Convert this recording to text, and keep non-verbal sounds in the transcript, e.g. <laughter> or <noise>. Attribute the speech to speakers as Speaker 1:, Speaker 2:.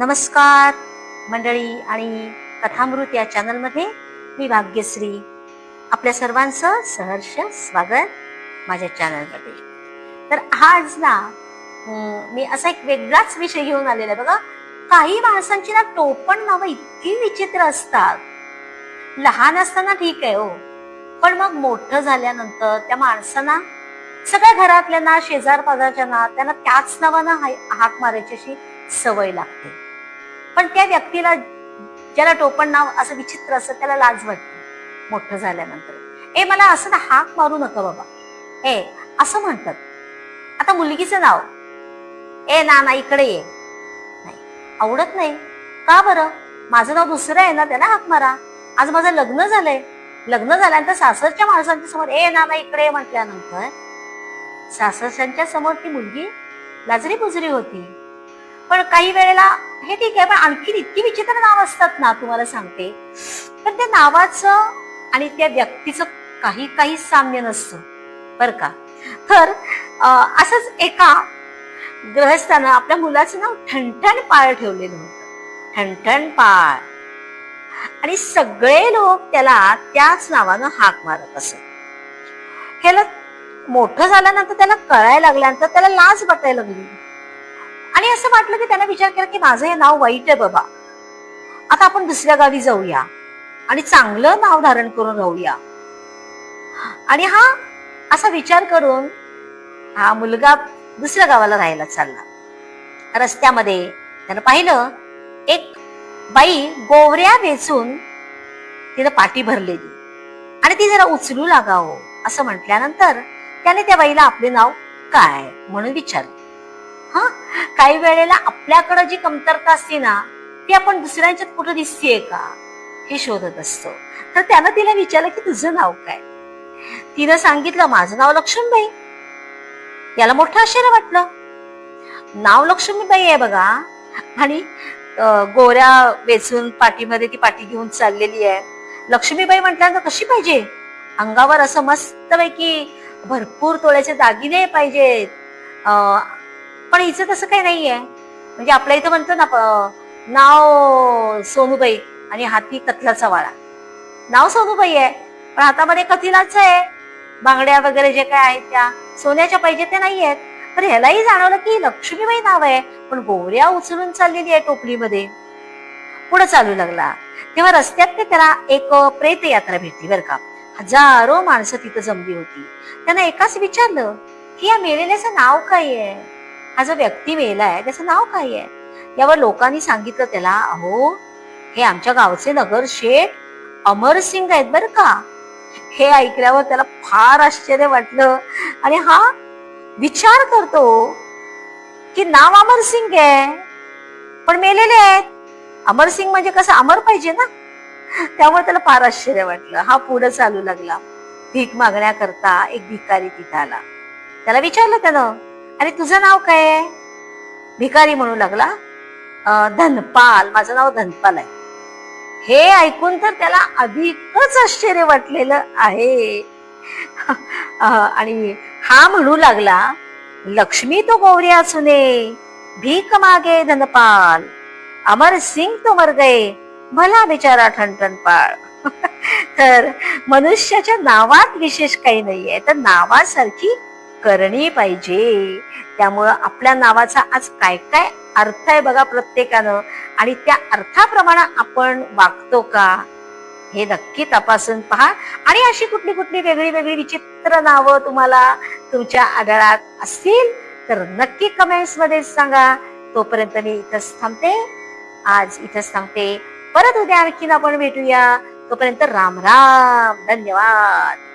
Speaker 1: नमस्कार मंडळी आणि कथामृत या चॅनलमध्ये मी भाग्यश्री. आपल्या सर्वांचं सहर्ष स्वागत माझ्या चॅनलमध्ये. तर आज ना मी असा एक वेगळाच विषय घेऊन आलेला आहे. बघा काही माणसांची ना टोपण नावं इतकी विचित्र असतात. लहान असताना ठीक आहे हो पण मग मोठं झाल्यानंतर त्या माणसांना सगळ्या घरातल्या ना शेजार पाजारच्यांना त्यांना त्याच नावानं हाक मारायची अशी सवय लागते. पण त्या व्यक्तीला ज्याला टोपण नाव असं विचित्र असतं त्याला लाज वाटते. मोठं झाल्यानंतर. ए मला असं ना हाक मारू नका बाबा. ए असं म्हणतात. आता मुलगीचं नाव. ए ना ना इकडे ये. नाही आवडत नाही. का बरं? माझं नाव दुसरं आहे ना त्याला हाक मारा. आज माझं लग्न झालंय. लग्न झाल्यानंतर सासरच्या माणसांच्या समोर ए ना इकडे म्हटल्यानंतर सासरच्या समोर ती मुलगी लाजरी बुजरी होती. पण काही वेळेला हे ठीक आहे पण आणखी इतकी विचित्र नाव असतात ना तुम्हाला सांगते. पण त्या नावाचं आणि त्या व्यक्तीचं काही काही साम्य नसतं. बर का? तर अं, असंच एका ग्रहस्थानं आपल्या मुलाचं नाव ठणठण पाळ ठेवलेलं होतं. ठणठण पाळ. आणि सगळे लोक त्याला त्याच नावानं हाक मारत असत. ह्याला मोठं झाल्यानंतर त्याला कळायला लागल्यानंतर त्याला लाज वाटायला लागली. आणि असं वाटलं की त्याला विचार केला की माझं हे नाव वाईट आहे बाबा. आता आपण दुसऱ्या गावी जाऊया आणि चांगलं नाव धारण करून राहूया. आणि हा असा विचार करून हा मुलगा दुसऱ्या गावाला राहायला चालला. रस्त्यामध्ये त्यानं पाहिलं एक बाई गोवऱ्या वेचून तिनं पाठी भरलेली. आणि ती जरा उचलू लागावं असं म्हटल्यानंतर त्याने त्या बाईला आपले नाव काय म्हणून विचारलं. हा? काही वेळेला आपल्याकडं जी कमतरता असते ना ती आपण दुसऱ्यांच्यात कुठं दिसतेय का? हे शोधत असतो. तर त्यानं तिला विचारलं की तुझं नाव काय? तिनं सांगितलं माझं नाव लक्ष्मीबाई. याला मोठं आश्चर्य वाटलं. नाव लक्ष्मीबाई आहे बघा. आणि गोऱ्या वेचून पाठीमध्ये ती पाठी घेऊन चाललेली आहे. लक्ष्मीबाई म्हटल्यानंतर कशी पाहिजे? अंगावर असं मस्त पैकी भरपूर तोळ्याचे दागिने पाहिजेत. अं, पण हिचं तसं काही नाहीये. म्हणजे आपल्या इथं म्हणतो ना नाव सोनूबाई आणि हाती कथलाचा वाळा नाव सोनूबाई आहे पण हातामध्ये कथिलाच आहे. बांगड्या वगैरे जे काय आहेत त्या सोन्याच्या पाहिजे त्या नाही आहेत तर ह्यालाही जाणवलं की लक्ष्मीबाई नाव आहे पण गोऱ्या उचलून चाललेली आहे टोपलीमध्ये. पुढे चालू लागला. तेव्हा रस्त्यात ते त्याला एक प्रेत यात्रा भेटली बरं का. हजारो माणसं तिथं जमली होती. त्यांना एकाच विचारलं की या मेलेल्याचं नाव काय आहे? हा जो व्यक्ती मेलाय त्याचं नाव काय आहे? यावर लोकांनी सांगितलं त्याला अहो हे आमच्या गावचे नगर शेठ अमरसिंग आहेत बरं का. हे ऐकल्यावर त्याला फार आश्चर्य वाटलं. आणि हा विचार करतो की नाव अमरसिंग आहे पण मेलेले आहेत. अमरसिंग म्हणजे कसं अमर पाहिजे ना? त्यामुळे त्याला फार आश्चर्य वाटलं. हा पुढे चालू लागला. भीक मागण्याकरता एक भिकारी तिथं आला. त्याला विचारलं त्यानं अरे तुझं नाव काय आहे? भिकारी म्हणू लागला. धनपाल. माझं नाव धनपाल आहे. हे ऐकून तर त्याला अधिकच आश्चर्य वाटलेलं आहे. आणि हा म्हणू लागला लक्ष्मी तो गौरी असूने भीक मागे धनपाल. अमर सिंग तो मर गए भला बिचारा ठणठणपाळ. <laughs> तर मनुष्याच्या नावात विशेष काही नाहीये. तर नावासारखी करणी पाहिजे. त्यामुळं आपल्या नावाचा आज काय काय अर्थ आहे बघा प्रत्येकानं आणि त्या अर्थाप्रमाणे आपण वागतो का? हे नक्की तपासून पहा. आणि अशी कुठली कुठली वेगळी वेगळी विचित्र नावं तुम्हाला तुमच्या आढळात असतील तर नक्की कमेंट्समध्ये सांगा. तोपर्यंत मी इथंच थांबते. आज इथंच थांबते. परत उद्या आणखीन आपण भेटूया. तोपर्यंत राम राम. धन्यवाद.